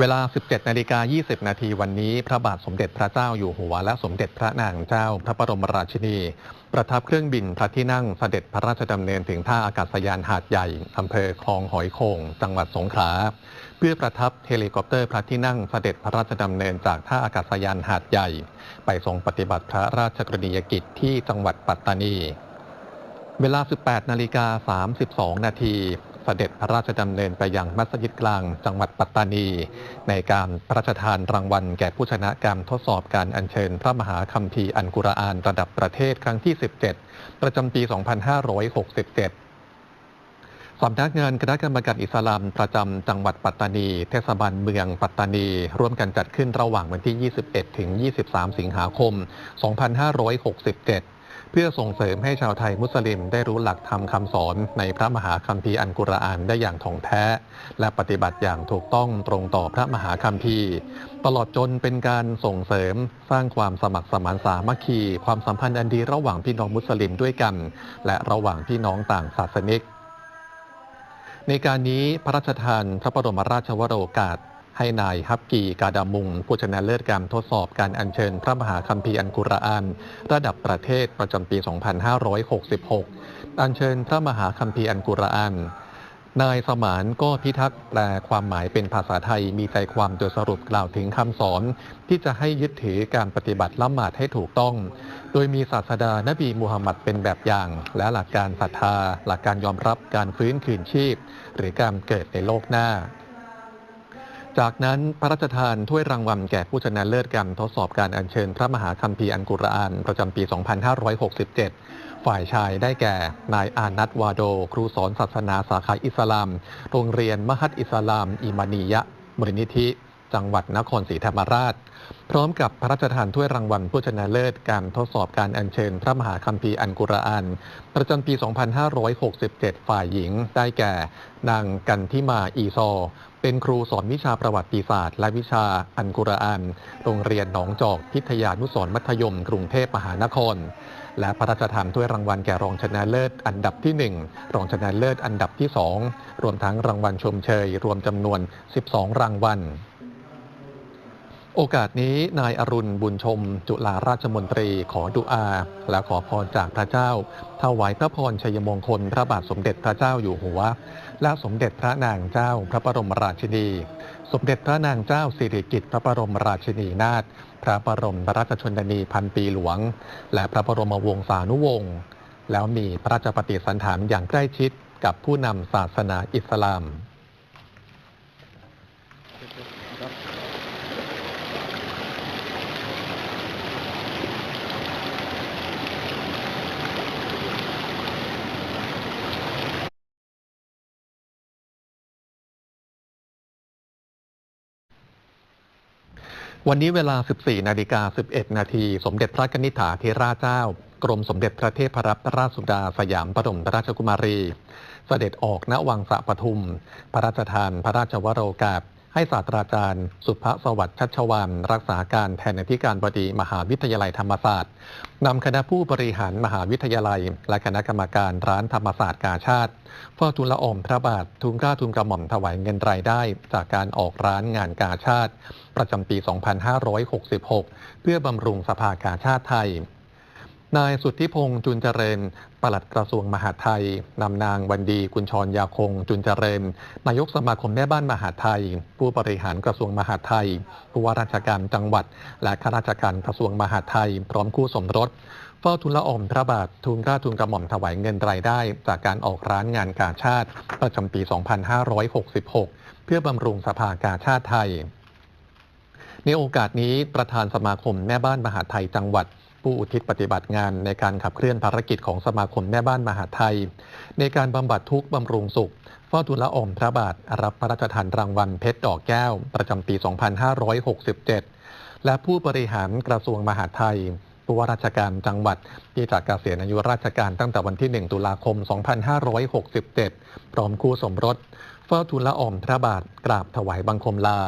เวลา 17 นาฬิกา 20 นาทีวันนี้ พระบาทสมเด็จพระเจ้าอยู่หัว และสมเด็จพระนางเจ้า พระบรมราชินี ประทับเครื่องบินพระที่นั่งเสด็จพระราชดำเนินถึงท่าอากาศยานหาดใหญ่ อำเภอคลองหอยโขงจังหวัดสงขลา เพื่อประทับเฮลิคอปเตอร์พระที่นั่งเสด็จพระราชดำเนินจากท่าอากาศยานหาดใหญ่ ไปทรงปฏิบัติพระราชกรณียกิจที่จังหวัดปัตตานี เวลา 18 นาฬิกา 32 นาที สด็จพระราชดำเนินไปยังมัสยิดกลางจังหวัดปัตตานี ในการพระราชทานรางวัลแก่ผู้ชนะการทดสอบการอัญเชิญพระมหาคัมภีร์อันกุรอานระดับประเทศครั้งที่ 17 ประจำปี 2567สำนักงานคณะกรรมการอิสลามประจำจังหวัดปัตตานี เทศบาลเมืองปัตตานี ร่วมกันจัดขึ้นระหว่างวันที่ 21 ถึง 23 สิงหาคม 2567 เพื่อส่งเสริมให้ชาวไทยมุสลิมได้รู้หลักธรรมคำสอนในพระมหาคัมภีร์อันกุรอานได้อย่างถ่องแท้ และปฏิบัติอย่างถูกต้องตรงต่อพระมหาคัมภีร์ ตลอดจนเป็นการส่งเสริมสร้างความสมัครสมานสามัคคี ความสัมพันธ์อันดีระหว่างพี่น้องมุสลิมด้วยกัน และระหว่างพี่น้องต่างศาสนิกในการนี้พระราชทานพระบรมราชวโรกาส ให้นายฮับกีกาดามุง ผู้ชนะเลิศการทดสอบการอัญเชิญพระมหาคัมภีร์อันกุรอาน ระดับประเทศประจำปี 2566 อัญเชิญพระมหาคัมภีร์อันกุรอานนายสมานก็พิทักษ์แปลความหมายเป็นภาษาไทยมีใจความโดยสรุปกล่าวถึงคำสอน ที่จะให้ยึดถือการปฏิบัติละหมาดให้ถูกต้อง โดยมีศาสดานบีมูฮัมมัดเป็นแบบอย่าง และหลักการศรัทธา หลักการยอมรับการฟื้นคืนชีพ หรือการเกิดในโลกหน้า จากนั้นพระราชทานถ้วยรางวัลแก่ผู้ชนะเลิศการทดสอบการอัญเชิญพระมหาคัมภีร์อันกุรอานประจำปี 2567 ฝ่ายชายได้แก่ นายอานัทวาโด ครูสอนศาสนาสาขาอิสลาม โรงเรียนมหัดอิสลาม อิมานียะมรินิธิ จังหวัดนครศรีธรรมราช พร้อมกับพระราชทานถ้วยรางวัลผู้ชนะเลิศการทดสอบการอัญเชิญพระมหาคัมภีร์อันกุรอาน ประจำปี 2567 ฝ่ายหญิง ได้แก่ นางกันทิมาอีซอ เป็นครูสอนวิชาประวัติศาสตร์ และวิชาอันกุรอาน โรงเรียนหนองจอกพิทยานุสรมัธยม กรุงเทพมหานครและพระราชทานถ้วยรางวัลแก่รองชนะเลิศอันดับที่ 1 รองชนะเลิศอันดับที่ 2 รวมทั้งรางวัลชมเชย รวมจำนวน 12 รางวัล โอกาสนี้นายอรุณบุญชม จุฬาราชมนตรีขอดุอา และขอพรจากพระเจ้าถวายพระพรชัยมงคล พระบาทสมเด็จพระเจ้าอยู่หัว และสมเด็จพระนางเจ้าพระบรมราชินี สมเด็จพระนางเจ้าสิริกิติ์พระบรมราชินีนาถพระบรมราชชนนีพันปีหลวง และพระบรมวงศานุวงศ์แล้วมีพระราชปฏิสันถานอย่างใกล้ชิดกับผู้นำศาสนาอิสลาม วันนี้เวลา 14 นาฬิกา 11 นาที สมเด็จพระนิษฐาเทราเจ้า กรมสมเด็จพระเทพรัตนราชสุดาสยามปรมราชกุมารี เสด็จออกณวังสะปทุม พระราชทานพระราชวโรกาส ให้ศาสตราจารย์ สุภสวัสดิ์ชัชวานรักษาการแทนอธิการบดีมหาวิทยาลัยธรรมศาสตร์นำคณะผู้บริหารมหาวิทยาลัย และคณะกรรมการร้านธรรมศาสตร์กาชาติเฝ้าทูลละอองพระบาททุนกล้าทุนกระหม่อมถวายเงินรายได้ จากการออกร้านงานกาชาติ ประจำปี 2566 เพื่อบำรุงสภากาชาติไทย นายสุทธิพงษ์จุนเจริญปลัดกระทรวงมหาดไทย นำนางวันดีกุญชรยาคง จุนเจริญนายกสมาคมแม่บ้านมหาดไทย ผู้บริหารกระทรวงมหาดไทย ผู้ว่าราชการจังหวัด และข้าราชการกระทรวงมหาดไทย พร้อมคู่สมรสเฝ้าทุนละอมพระบาททุนกล้าทุนกระหม่อมถวายเงินรายได้ จากการออกร้านงานกาชาติประจำปี 2566 เพื่อบำรุงสภากาชาติไทย ในโอกาสนี้ประธานสมาคมแม่บ้านมหาดไทยจังหวัด ผู้อุทิศปฏิบัติงานในการขับเคลื่อนภารกิจของสมาคมแม่บ้านมหาไทย ในการบำบัดทุกข์บำรุงสุขเฝ้าทูลละอมพระบาท รับพระราชทานรางวัลเพชรดอกแก้ว ประจำปี 2567 และผู้บริหารกระทรวงมหาไทยผู้ว่าราชการจังหวัดที่จากเกษียณอายุราชการตั้งแต่วันที่ 1 ตุลาคม 2567 พร้อมคู่สมรส เฝ้าทูลละอมพระบาทกราบถวายบังคมลา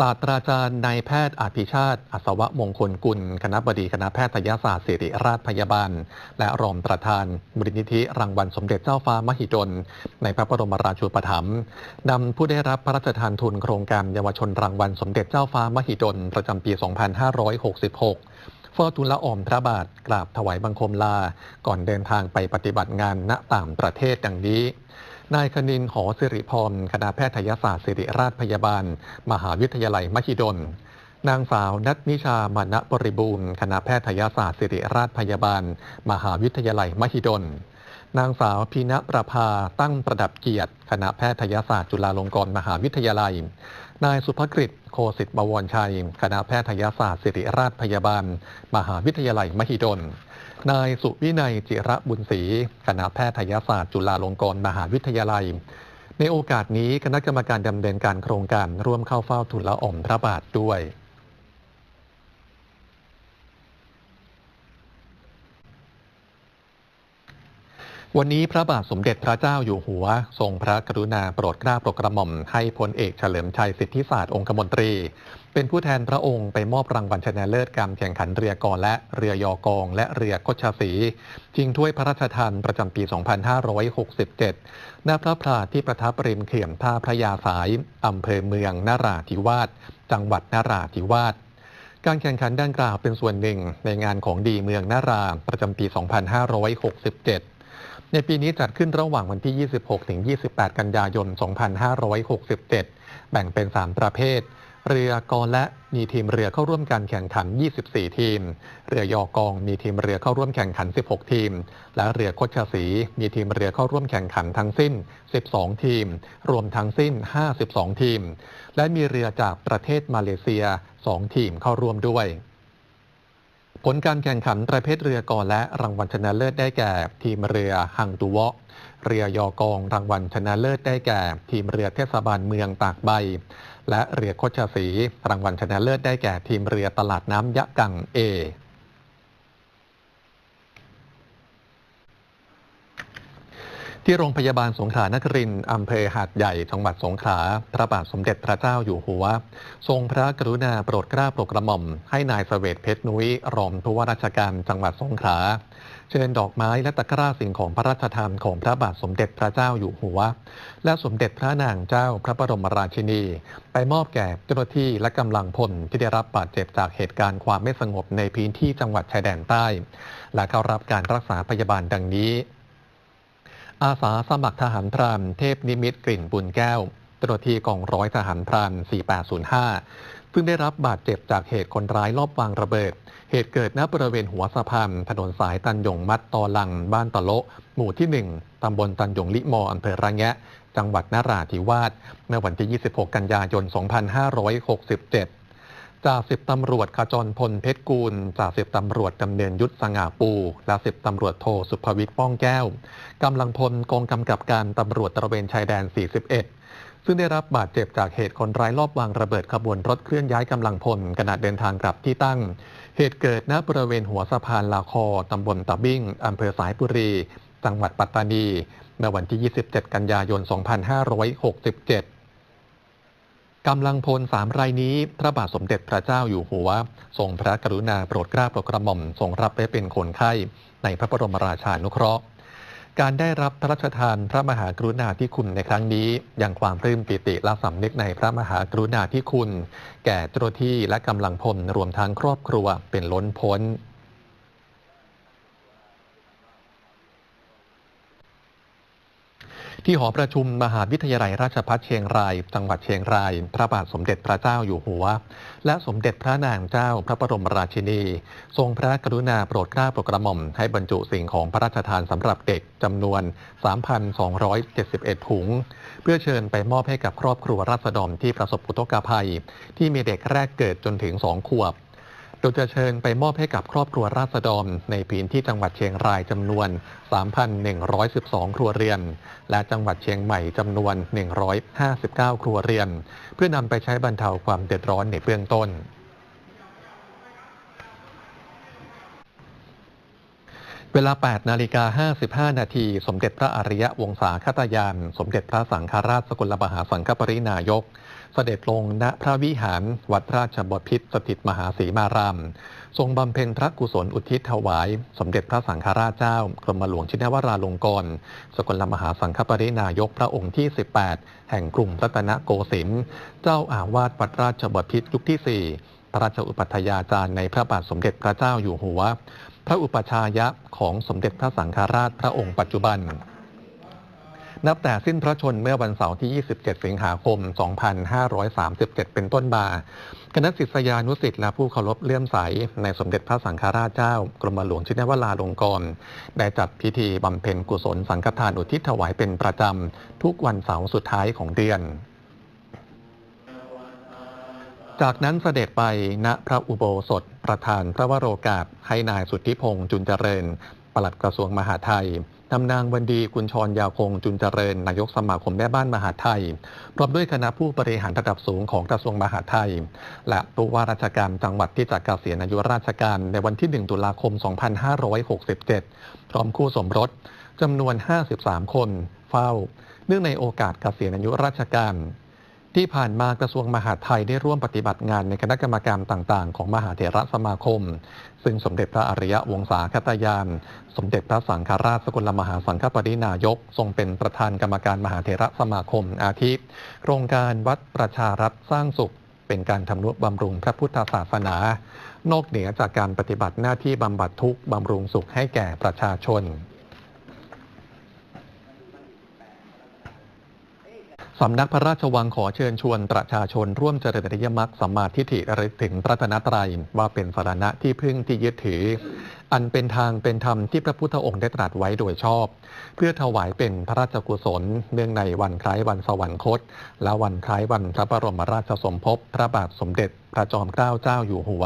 ศาสตราจารย์นายแพทย์อาภิชาติ อัศวมงคลกุล คณะบดีคณะแพทยศาสตร์ศิริราชพยาบาล และรองประธานบรินิธิรางวัลสมเด็จเจ้าฟ้ามหิดล ในพระบรมราชูปถัมภ์นำผู้ได้รับพระราชทานทุนโครงการเยาวชนรางวัลสมเด็จเจ้าฟ้ามหิดล ประจำปี 2566เฝ้าทูลละอองพระบาทกราบถวายบังคมลา ก่อนเดินทางไปปฏิบัติงานณต่างประเทศดังนี้ นายคณินหอสิริพรคณะแพทยศาสตร์ศิริราชพยาบาล มหาวิทยาลัยมหิดล นางสาวนัทนิชามานะบริบูรณ์คณะแพทยศาสตร์ศิริราชพยาบาล มหาวิทยาลัยมหิดล นางสาวพีณประภาตั้งประดับเกียรติ คณะแพทยศาสตร์จุฬาลงกรณ์มหาวิทยาลัย นายสุภกฤษโคสิทธิ์บวรชัย คณะแพทยศาสตร์ศิริราชพยาบาล มหาวิทยาลัยมหิดล นายสุวินัยจิระบุญศรีคณะแพทยศาสตร์จุฬาลงกรณ์มหาวิทยาลัย ในโอกาสนี้คณะกรรมการดำเนินการโครงการร่วมเข้าเฝ้าทูลละอองพระบาทด้วย วันนี้พระบาทสมเด็จพระเจ้าอยู่หัว ทรงพระกรุณาโปรดเกล้าโปรดกระหม่อมให้พลเอกเฉลิมชัยสิทธิศาสตร์องคมนตรี เป็นผู้แทนพระองค์ไปมอบรางวัลชนะเลิศการแข่งขันเรือกอและเรือยอกอง และเรือคชาสีชิงถ้วยพระราชทานประจำปี 2567 ณพระพลาที่ประทับริมเขื่อนท่าพระยาสายอำเภอเมืองนาราธิวาสจังหวัดนาราธิวาสการแข่งขันดังกล่าวเป็นส่วนหนึ่งในงานของดีเมืองนาราประจำปี 2567 ในปีนี้จัดขึ้นระหว่างวันที่ 26 ถึง 28 กันยายน 2567 แบ่งเป็น 3 ประเภท เรือกอและมีทีมเรือเข้าร่วมการแข่งขัน 24 ทีม เรือยอกองมีทีมเรือเข้าร่วมแข่งขัน 16 ทีม และเรือคดชสีมีทีมเรือเข้าร่วมแข่งขันทั้งสิ้น 12 ทีม รวมทั้งสิ้น 52 ทีม และมีเรือจากประเทศมาเลเซีย 2 ทีมเข้าร่วมด้วย ผลการแข่งขันประเภทเรือกอและรางวัลชนะเลิศได้แก่ ทีมเรือหังตุวะ เรือยอกองรางวัลชนะเลิศได้แก่ ทีมเรือเทศบาลเมืองตากใบ และเรือโคชสีรางวัลชนะเลิศได้แก่ทีมเรือตลาดน้ำยะกังเอ ที่โรงพยาบาลสงขลานครินทร์อำเภอหาดใหญ่ จังหวัดสงขลา พระบาทสมเด็จพระเจ้าอยู่หัว ทรงพระกรุณาโปรดเกล้าโปรดกระหม่อม ให้นายเสวตเพชรนุ้ย รองผู้ว่าราชการจังหวัดสงขลา เชิญดอกไม้และตะกร้าสิ่งของพระราชทานของพระบาทสมเด็จพระเจ้าอยู่หัว และสมเด็จพระนางเจ้าพระบรมราชินี ไปมอบแก่เจ้าหน้าที่และกำลังพลที่ได้รับบาดเจ็บจากเหตุการณ์ความไม่สงบในพื้นที่จังหวัดชายแดนใต้ และเข้ารับการรักษาพยาบาลดังนี้ อาสาสมัครทหารพรานเทพนิมิตกลิ่นบุญแก้วเจ้าหน้าที่กองร้อยทหารพราน 4805 ซึ่งได้รับบาดเจ็บจากเหตุคนร้ายลอบวางระเบิด เหตุเกิดณบริเวณหัวสะพานถนนสายตันยงมัดตอลัง บ้านตะโละหมู่ที่ 1 ตำบลตันยงลิมออำเภอระแงะ จังหวัดนาราธิวาสเมื่อวันที่ 26 กันยายน 2567 จ่าสิบตำรวจขจรพลเพชรกูลจ่าสิบตำรวจดำเนินยุทธสง่าปู และสิบตำรวจโทสุภวิทย์ป้องแก้ว กำลังพลกองกำกับการตำรวจตระเวนชายแดน 41 ซึ่งได้รับบาดเจ็บจากเหตุคนร้ายลอบวางระเบิดขบวนรถเคลื่อนย้ายกำลังพลขณะเดินทางกลับที่ตั้ง เหตุเกิดณบริเวณหัวสะพานลาคอตำบลตะบิ้งอำเภอสายบุรี จังหวัดปัตตานีเมื่อวันที่ 27 กันยายน 2567 กำลังพลสามรายนี้พระบาทสมเด็จพระเจ้าอยู่หัว ทรงพระกรุณาโปรดเกล้าโปรดกระหม่อมทรงรับไว้เป็นคนไข้ในพระบรมราชานุเคราะห์ การได้รับพระราชทานพระมหากรุณาธิคุณในครั้งนี้ยังความปลื้มปิติและสำนึกในพระมหากรุณาธิคุณ แก่เจ้าที่และกำลังพลรวมทั้งครอบครัวเป็นล้นพ้น ที่หอประชุมมหาวิทยาลัยราชภัฏเชียงราย จังหวัดเชียงราย พระบาทสมเด็จพระเจ้าอยู่หัว และสมเด็จพระนางเจ้าพระบรมราชินี ทรงพระกรุณาโปรดเกล้าโปรดกระหม่อมให้บรรจุสิ่งของพระราชทานสำหรับเด็กจำนวน 3,271 ถุง เพื่อเชิญไปมอบให้กับครอบครัวราษฎรที่ประสบอุทกภัย ที่มีเด็กแรกเกิดจนถึง2ขวบ โดยจะเชิญไปมอบให้กับครอบครัวราษฎรในพื้นที่จังหวัดเชียงรายจำนวน 3,112 ครัวเรือน และจังหวัดเชียงใหม่จำนวน 159 ครัวเรือน เพื่อนำไปใช้บรรเทาความเดือดร้อนในเบื้องต้น เวลา 8 นาฬิกา 55 นาที สมเด็จพระอริยวงศาคตยาน สมเด็จพระสังฆราชสกลมหาสังฆปรินายก เสด็จลงณพระวิหาร วัดราชบพิตรสถิตมหาสีมาราม ทรงบำเพ็ญพระกุศลอุทิศถวาย สมเด็จพระสังฆราชเจ้ากรมหลวงชินวราลงกรณสกลมหาสังฆปรินายกพระองค์ที่ 18 แห่งกรุงรัตนโกสินทร์ เจ้าอาวาสวัดราชบพิตรยุคที่ 4 พระราชอุปัฏยาจารย์ในพระบาทสมเด็จพระเจ้าอยู่หัว พระอุปชายะของสมเด็จพระสังฆราชพระองค์ปัจจุบัน นับแต่สิ้นพระชนเมื่อวันเสาร์ที่ 27 สิงหาคม 2537 เป็นต้นมาคณะศิษยานุศิษย์และผู้เคารพเลื่อมใส ในสมเด็จพระสังฆราชเจ้า กรมหลวงชินวราลงกรณ์ได้จัดพิธีบำเพ็ญกุศลสังฆทานอุทิศถวายเป็นประจำ ทุกวันเสาร์สุดท้ายของเดือน จากนั้นเสด็จไปณพระอุโบสถประธานพระวโรกาสให้นายสุทธิพงษ์จุนเจริญ ปลัดกระทรวงมหาดไทยนำนางวันดีกุญชรยาวคงจุนเจริญ นายกสมาคมแม่บ้านมหาดไทย พร้อมด้วยคณะผู้บริหารระดับสูงของกระทรวงมหาดไทย และผู้ว่าราชการจังหวัดที่จะเกษียณอายุราชการในวันที่ 1 ตุลาคม 2567 พร้อมคู่สมรสจำนวน 53 คน เฝ้า เนื่องในโอกาสเกษียณอายุราชการ ที่ผ่านมากระทรวงมหาดไทยได้ร่วมปฏิบัติงานในคณะกรรมการต่างๆ ของมหาเถรสมาคม ซึ่งสมเด็จพระอริยวงศาคตยาน สมเด็จพระสังฆราชสกลมหาสังฆปรินายก ทรงเป็นประธานกรรมการมหาเถรสมาคม อาทิโครงการวัดประชารัฐสร้างสุข เป็นการทำนุบำรุงพระพุทธศาสนา นอกเหนือจากการปฏิบัติหน้าที่บำบัดทุกข์บำรุงสุขให้แก่ประชาชน สำนักพระราชวังขอเชิญชวนประชาชนร่วมเจริญอริยมรรคสัมมาทิฏฐิระลึกถึงพระตนตรัยว่าเป็นสารณะที่พึ่งที่ยึดถือ อันเป็นทางเป็นธรรมที่พระพุทธองค์ได้ตรัสไว้โดยชอบ เพื่อถวายเป็นพระราชกุศล เนื่องในวันคล้ายวันสวรรคต และวันคล้ายวันพระบรมราชสมภพพระบาทสมเด็จ พระจอมเกล้าเจ้าอยู่หัว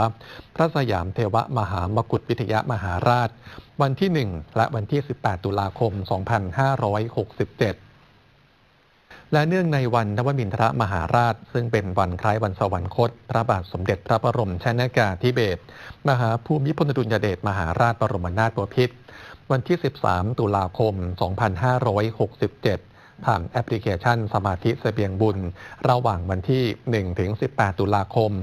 พระสยามเทวมหามกุฏวิทยมหาราช วันที่ 1 และวันที่ 18 ตุลาคม 2567 และเนื่องในวันนวมินทรมหาราช ซึ่งเป็นวันคล้ายวันสวรรคต พระบาทสมเด็จพระบรมชนากาธิเบศรมหาภูมิพลอดุลยเดชมหาราชบรมนาถบพิตรวันที่ 13 ตุลาคม 2567 ผ่านแอปพลิเคชันสมาธิเสบียงบุญ ระหว่างวันที่ 1-18 ตุลาคม 2567